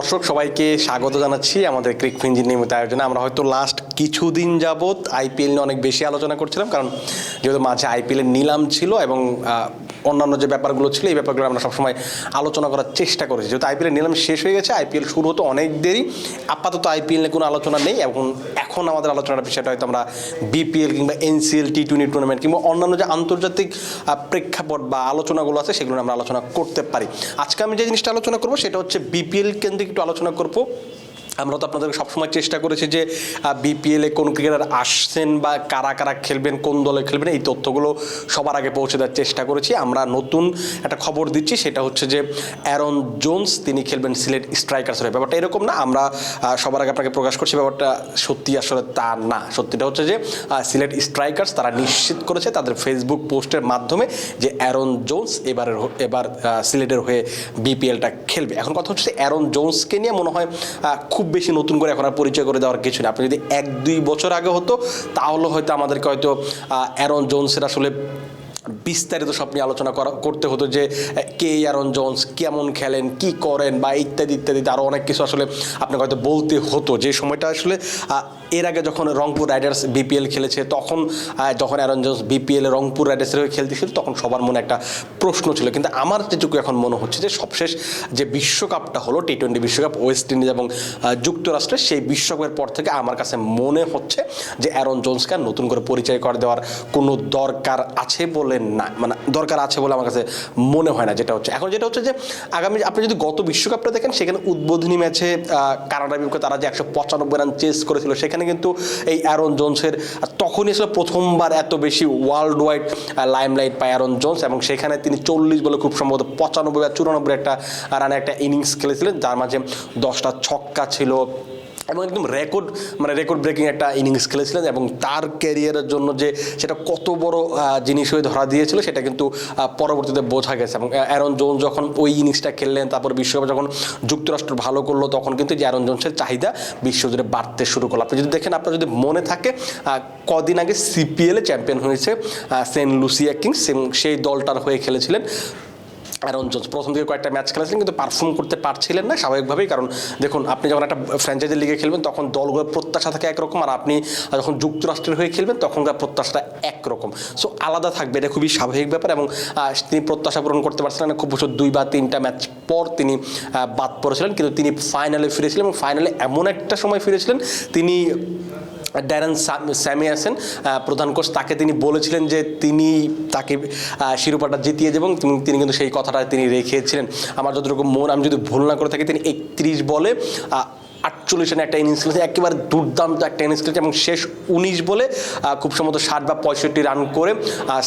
দর্শক সবাইকে স্বাগত জানাচ্ছি আমাদের ক্রিক ফিঞ্জির নিয়মিত আয়োজনে। আমরা হয়তো লাস্ট কিছুদিন যাবৎ আইপিএল নিয়ে অনেক বেশি আলোচনা করছিলাম, কারণ যেহেতু মাঝে আইপিএলের নিলাম ছিল এবং অন্যান্য যে ব্যাপারগুলো ছিল, এই ব্যাপারগুলো আমরা সবসময় আলোচনা করার চেষ্টা করেছি। যেহেতু আইপিএলের নিলাম, শেষ হয়ে গেছে, আইপিএল শুরু হতো অনেক দেরি। আপাতত আইপিএল নিয়ে কোনো আলোচনা নেই এখন এখন আমাদের আলোচনার বিষয়টা হয়তো আমরা বিপিএল কিংবা এনসিএল টি টোয়েন্টি টুর্নামেন্ট কিংবা অন্যান্য যে আন্তর্জাতিক প্রেক্ষাপট বা আলোচনাগুলো আছে, সেগুলো আমরা আলোচনা করতে পারি। আজকে আমি যে জিনিসটা আলোচনা করব, সেটা হচ্ছে বিপিএল কেন্দ্রিক একটু আলোচনা করব। আমরা তো আপনাদের সবসময় চেষ্টা করেছি যে বিপিএলে কোন ক্রিকেটার আসছেন বা কারা কারা খেলবেন, কোন দলে খেলবেন, এই তথ্যগুলো সবার আগে পৌঁছে দেওয়ার চেষ্টা করেছি। আমরা নতুন একটা খবর দিচ্ছি, সেটা হচ্ছে যে অ্যারন জোন্স তিনি খেলবেন সিলেট স্ট্রাইকার্সের হয়ে। ব্যাপারটা এরকম না, আমরা সবার আগে আপনাকে প্রকাশ করছি, ব্যাপারটা সত্যি আসলে তা না। সত্যিটা হচ্ছে যে সিলেট স্ট্রাইকার্স তারা নিশ্চিত করেছে তাদের ফেসবুক পোস্টের মাধ্যমে যে অ্যারন জোন্স এবারের এবার সিলেটের হয়ে বিপিএলটা খেলবে। এখন কথা হচ্ছে অ্যারন জোন্সকে নিয়ে মনে হয় খুব বেশি নতুন করে এখন আর পরিচয় করে দেওয়ার কিছু নেই। আপনি যদি এক, দুই বছর আগে হতো, তাহলে হয়তো আমাদেরকে হয়তো অ্যারন জোনসের আসলে বিস্তারিত সব নিয়ে আলোচনা করা করতে হতো যে, কে অ্যারন জোন্স কেমন খেলেন, কি করেন বা ইত্যাদি ইত্যাদি আরও অনেক কিছু আসলে আপনাকে হয়তো বলতে হতো। যে সময়টা আসলে এর আগে যখন রংপুর রাইডার্স বিপিএল খেলেছে, তখন যখন অ্যারন জোন্স বিপিএল রংপুর রাইডার্সের হয়ে খেলতেছিল, তখন সবার মনে একটা প্রশ্ন ছিল। কিন্তু আমার যেটুকু এখন মনে হচ্ছে যে, সবশেষ যে বিশ্বকাপটা হলো টি টোয়েন্টি বিশ্বকাপ, ওয়েস্ট ইন্ডিজ এবং যুক্তরাষ্ট্রের সেই বিশ্বকাপের পর থেকে আমার কাছে মনে হচ্ছে যে অ্যারন জোন্সকে নতুন করে পরিচয় করে দেওয়ার কোনো দরকার আছে বলে না মানে দরকার আছে বলে আমার কাছে মনে হয় না যেটা হচ্ছে। এখন যেটা হচ্ছে যে, আগামী আপনি যদি গত বিশ্বকাপটা দেখেন, সেখানে উদ্বোধনী ম্যাচে কানাডার বিপক্ষে তারা যে একশো পঁচানব্বই রান চেস করেছিল, সেখানে কিন্তু এই অ্যারন জোন্সের তখনই আসলে প্রথমবার এত বেশি ওয়ার্ল্ড ওয়াইড লাইমলাইট পায় অ্যারন জোন্স এবং সেখানে তিনি চল্লিশ বলে খুব সম্ভবত পঁচানব্বই বা চুরানব্বই একটা রানে একটা ইনিংস খেলেছিলেন, যার মাঝে দশটা ছক্কা ছিল। এবং একদম রেকর্ড মানে রেকর্ড ব্রেকিং একটা ইনিংস খেলেছিলেন এবং তার ক্যারিয়ারের জন্য যে সেটা কত বড় জিনিস হয়ে ধরা দিয়েছিল সেটা কিন্তু পরবর্তীতে বোঝা গেছে এবং অ্যারন জোন যখন ওই ইনিংসটা খেললেন, তারপর বিশ্বকাপে যখন যুক্তরাষ্ট্র ভালো করল, তখন কিন্তু যে অ্যারন জোনসের চাহিদা বিশ্বজুড়ে বাড়তে শুরু করল। আপনি যদি দেখেন, আপনার যদি মনে থাকে কদিন আগে সিপিএলে চ্যাম্পিয়ন হয়েছে সেন্ট লুসিয়া কিংস সেই দলটার হয়ে খেলেছিলেন অ্যারন জোন্স প্রথম দিকে কয়েকটা ম্যাচ খেলেছিলেন কিন্তু পারফর্ম করতে পারছিলেন না স্বাভাবিকভাবেই। কারণ দেখুন, আপনি যখন একটা ফ্র্যাঞ্চাইজি লিগে খেলবেন, তখন দলগুলোর প্রত্যাশা থাকে একরকম, আর আপনি যখন যুক্তরাষ্ট্রের হয়ে খেলবেন তখনকার প্রত্যাশাটা একরকম। সো আলাদা থাকবে, এটা খুবই স্বাভাবিক ব্যাপার এবং তিনি প্রত্যাশা পূরণ করতে পারছিলেন না। খুব বছর দুই বা তিনটা ম্যাচ পর তিনি বাদ পড়েছিলেন, কিন্তু তিনি ফাইনালে ফিরেছিলেন এবং ফাইনালে এমন একটা সময় ফিরেছিলেন, তিনি ড্যারেন স্যামি আছেন প্রধান কোচ, তাকে তিনি বলেছিলেন যে তিনি তাকে শিরোপাটা জিতিয়ে দেবেন। তিনি কিন্তু সেই কথাটা তিনি রেখেছিলেন। আমার যতটুকু মন, আমি যদি ভুল না করে থাকি, তিনি একত্রিশ বলে আটচল্লিশ রানে একটা ইনিংস খেলেছে, একেবারে দুর্দান্ত একটা ইনিংস খেলেছে এবং শেষ উনিশ বলে খুব সম্ভবত ষাট বা পঁয়ষট্টি রান করে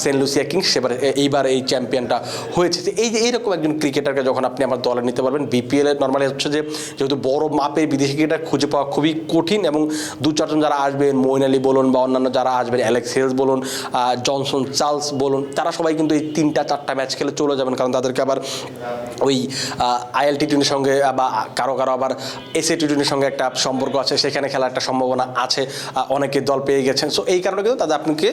সেন্ট লুসিয়া কিংস সেবার এইবার এই চ্যাম্পিয়নটা হয়েছে। এই যে এইরকম একজন ক্রিকেটারকে যখন আপনি আমার দলে নিতে পারবেন বিপিএল নর্মালি হচ্ছে যে, যেহেতু বড় মাপের বিদেশি ক্রিকেটার খুঁজে পাওয়া খুবই কঠিন এবং দু চারজন যারা আসবেন, মইন আলী বলুন বা অন্যান্য যারা আসবেন, অ্যালেক্স হেলস বলুন জনসন চার্লস বলুন, তারা সবাই কিন্তু এই তিনটা চারটা ম্যাচ খেলে চলে যাবেন, কারণ তাদেরকে আবার ওই আইএল টি সঙ্গে বা কারও কারও আবার এসএ টি টোয়েন্টির সঙ্গে একটা সম্পর্ক আছে, সেখানে খেলার একটা সম্ভাবনা আছে অনেকে দল পেয়ে গেছেন। সো এই কারণে কিন্তু তাদের আপনাকে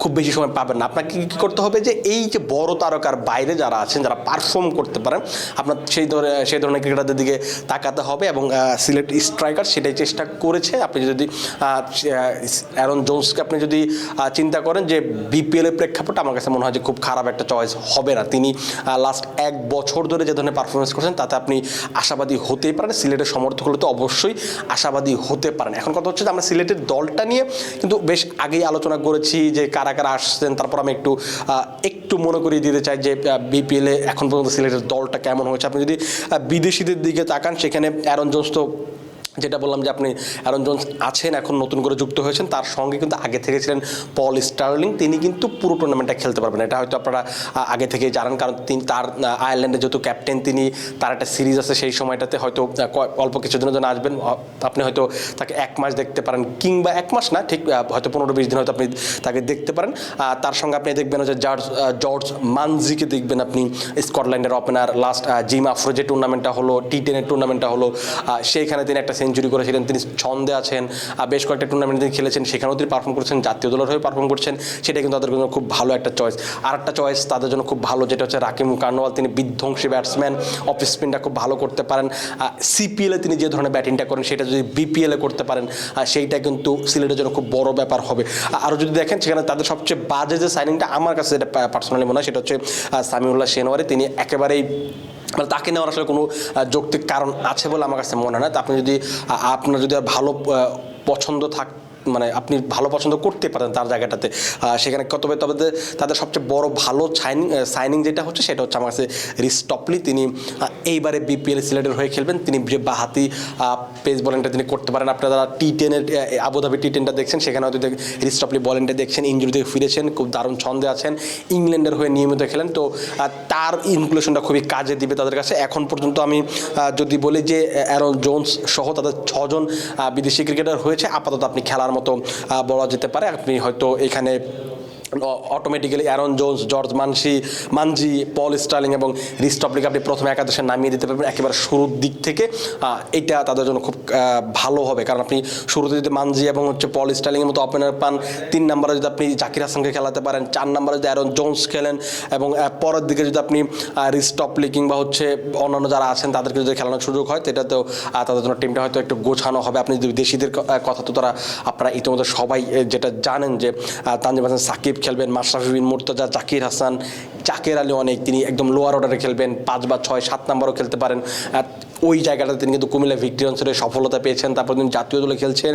খুব বেশি সময় পাবেন না। আপনাকে কী করতে হবে যে, এই যে বড় তারকার বাইরে যারা আছেন, যারা পারফর্ম করতে পারেন, আপনার সেই ধরনের সেই ধরনের ক্রিকেটারদের দিকে তাকাতে হবে এবং সিলেট স্ট্রাইকার সেটাই চেষ্টা করেছে। আপনি যদি অ্যারন জোন্সকে আপনি যদি চিন্তা করেন যে বিপিএল এর প্রেক্ষাপট আমার কাছে মনে হয় যে, খুব খারাপ একটা চয়েস হবে না। তিনি লাস্ট এক বছর ধরে যে ধরনের পারফরমেন্স করছেন, তাতে আপনি আশাবাদী হতেই পারেন। সিলেটের সমর্থক হলে তো অবশ্যই আশাবাদী হতে পারেন। এখন কথা হচ্ছে যে আমরা সিলেটের দলটা নিয়ে কিন্তু বেশ আগেই আলোচনা করেছি যে কারা কারা আসছেন, তারপর আমি একটু একটু মনে করিয়ে দিতে চাই যে বিপিএলে এখন পর্যন্ত সিলেটের দলটা কেমন হয়েছে। আপনি যদি বিদেশিদের দিকে তাকান, সেখানে অ্যারন জোন্স তো যেটা বললাম যে আপনি অ্যারন জোন্স আছেন এখন নতুন করে যুক্ত হয়েছেন তার সঙ্গে কিন্তু আগে থেকে ছিলেন পল স্টার্লিং। তিনি কিন্তু পুরো টুর্নামেন্টটা খেলতে পারবেন। এটা হয়তো আপনারা আগে থেকে জানেন কারণ তিনি তার আহ, আয়ারল্যান্ডের যেহেতু ক্যাপ্টেন তিনি তার একটা সিরিজ আছে সেই সময়টাতে হয়তো অল্প কিছুদিনের জন্য আসবেন। আপনি হয়তো তাকে এক মাস দেখতে পারেন কিংবা এক মাস না ঠিক হয়তো পনেরো বিশ দিন হয়তো আপনি তাকে দেখতে পারেন। তার সঙ্গে আপনি দেখবেন হচ্ছে জর্জ জর্জ মানজিকে দেখবেন আপনি স্কটল্যান্ডের ওপেনার লাস্ট জিম আফ্রো যে টুর্নামেন্টটা হলো টি টেনের টুর্নামেন্টটা হলো সেইখানে তিনি একটা সেঞ্চুরি করেছিলেন, তিনি ছন্দে আছেন, আর বেশ কয়েকটা টুর্নামেন্টে তিনি খেলেছেন, সেখানেও তিনি পারফর্ম করছেন, জাতীয় দলের হয়ে পারফর্ম করছেন, সেটা কিন্তু তাদের জন্য খুব ভালো একটা চয়েস আর একটা চয়েস তাদের জন্য খুব ভালো, যেটা হচ্ছে রাকিম কার্নওয়াল, তিনি বিধ্বংসী ব্যাটসম্যান অফ স্পিনটা খুব ভালো করতে পারেন সিপিএলে তিনি যে ধরনের ব্যাটিংটা করেন, সেটা যদি বিপিএলে করতে পারেন সেইটা কিন্তু সিলেটের জন্য খুব বড় ব্যাপার হবে। আরও যদি দেখেন, সেখানে তাদের সবচেয়ে বাজে যে সাইনিংটা আমার কাছে যেটা পার্সোনালি মনে হয়, সেটা হচ্ছে সামিউল্লাহ শেনওয়ারি তিনি একেবারেই তাকে নেওয়ার আসলে কোনো যৌক্তিক কারণ আছে বলে আমার কাছে মনে হয় না। আপনি যদি আপনার যদি ভালো পছন্দ থাক মানে আপনি ভালো পছন্দ করতে পারেন তার জায়গাটাতে। সেখানে কত তবে তাদের সবচেয়ে বড় ভালো সাইনিং সাইনিং যেটা হচ্ছে সেটা হচ্ছে আমার কাছে রিস্টপলি তিনি এইবারে বিপিএল সিলেটের হয়ে খেলবেন। তিনি যে বাহাতি পেস বলিংটা তিনি করতে পারেন। আপনারা টি টেনের আবুধাবি টি টেনটা দেখছেন, সেখানে হয়তো রিস্টপলি বলিংটা দেখছেন ইঞ্জুরি থেকে ফিরেছেন, খুব দারুণ ছন্দে আছেন, ইংল্যান্ডের হয়ে নিয়মিত খেলেন। তো তার ইনক্লুশনটা খুবই কাজে দিবে তাদের কাছে। এখন পর্যন্ত আমি যদি বলি যে অ্যারন জোন্স সহ তাদের ছজন বিদেশি ক্রিকেটার হয়েছে, আপাতত আপনি খেলার মতো বলা যেতে পারে। আপনি হয়তো এখানে automatically Aaron Jones George Munsey Munsey Paul Stirling এবং রিস্টপলিকে আপনি প্রথমে একাদশে নামিয়ে দিতে পারবেন একেবারে শুরুর দিক থেকে। এটা তাদের জন্য খুব ভালো হবে কারণ আপনি শুরুতে যদি মানজি এবং হচ্ছে পল স্টার্লিংয়ের মতো ওপেনার পান তিন নম্বরে যদি আপনি জাকির হাসানকে খেলাতে পারেন চার নম্বরে যদি অ্যারন জোন্স খেলেন এবং পরের দিকে যদি আপনি রিস্টপলি কিংবা হচ্ছে অন্যান্য যারা আছেন তাদেরকে যদি খেলানোর সুযোগ হয় সেটাতেও আহ, তাদের জন্য টিমটা হয়তো একটু গোছানো হবে। আপনি যদি দেশিদের কথা তো তারা আপনারা ইতিমধ্যে সবাই যেটা জানেন যে তানজিম হাসান সাকিব খেলবেন মাশরাফি বিন মুর্তজা, জাকির হাসান, জাকের আলী অনেক, তিনি একদম লোয়ার অর্ডারে খেলবেন, পাঁচ বা ছয়, সাত নম্বরও খেলতে পারেন। ওই জায়গাটাতে তিনি কিন্তু কুমিল্লা ভিক্টোরিয়ান্সের সফলতা পেয়েছেন, তারপর তিনি জাতীয় দলে খেলছেন।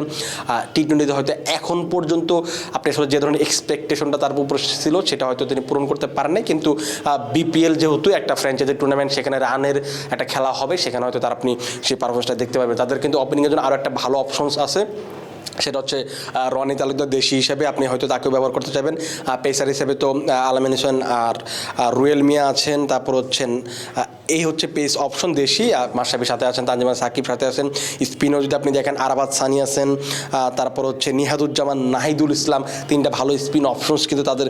টি টোয়েন্টিতে হয়তো এখন পর্যন্ত আপনি আসলে যে ধরনের এক্সপেকটেশনটা তার উপর ছিল, সেটা হয়তো তিনি পূরণ করতে পারেন নাই। কিন্তু বিপিএল যেহেতু একটা ফ্র্যাঞ্চাইজি টুর্নামেন্ট সেখানে রানের একটা খেলা হবে, সেখানে হয়তো তার আপনি সেই পারফরমেন্সটা দেখতে পাবেন। তাদের কিন্তু ওপেনিংয়ের জন্য আরও একটা ভালো অপশনস আছে। সেটা হচ্ছে রনি তালুকদার দেশি হিসেবে আপনি হয়তো তাকেও ব্যবহার করতে চাইবেন। পেসার হিসেবে তো আলামিন হোসেন আর রুয়েল মিয়া আছেন, তারপর হচ্ছেন এই হচ্ছে পেস অপশন দেশি, আর মাসাবির সাথে আছেন তানজিমা, সাকিব সাথে আছেন স্পিনও যদি আপনি দেখেন আরাবাদ সানি আছেন তারপর হচ্ছে নিহাদুজ্জামান, নাহিদুল ইসলাম, তিনটা ভালো স্পিন অপশনস কিন্তু তাদের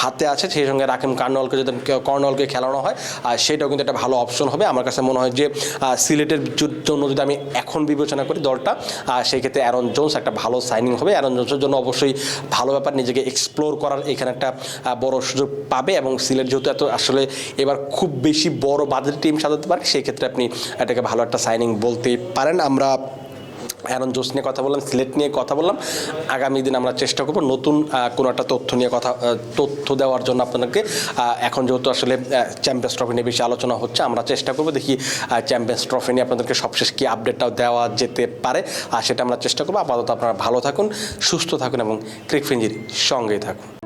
হাতে আছে। সেই সঙ্গে রাকিম কার্নওয়ালকে যদি কর্নওয়ালকে খেলানো হয়, আর সেটাও কিন্তু একটা ভালো অপশন হবে। আমার কাছে মনে হয় যে সিলেটের জন্য যদি আমি এখন বিবেচনা করি দলটা সেই ক্ষেত্রে অ্যারন জোন্স একটা ভালো সাইনিং হবে। অ্যারন জোন্সের জন্য অবশ্যই ভালো ব্যাপার, নিজেকে এক্সপ্লোর করার এখানে একটা বড় সুযোগ পাবে। এবং সিলেট যেহেতু এত আসলে এবার খুব বেশি বড় বাজেট টিম সাজাতে পারে সেই ক্ষেত্রে আপনি এটাকে ভালো একটা সাইনিং বলতেই পারেন। আমরা অ্যারন জোস নিয়ে কথা বললাম সিলেট নিয়ে কথা বললাম। আগামী দিন আমরা চেষ্টা করব নতুন কোনো একটা তথ্য নিয়ে কথা তথ্য দেওয়ার জন্য আপনাদেরকে। এখন যেহেতু আসলে চ্যাম্পিয়ন্স ট্রফি নিয়ে বেশি আলোচনা হচ্ছে, আমরা চেষ্টা করব দেখি চ্যাম্পিয়ন্স ট্রফি নিয়ে আপনাদেরকে সবশেষ কী আপডেটটাও দেওয়া যেতে পারে। আর সেটা আমরা চেষ্টা করব। আপাতত আপনারা ভালো থাকুন, সুস্থ থাকুন এবং ক্রিক ফিঞ্জির সঙ্গেই থাকুন।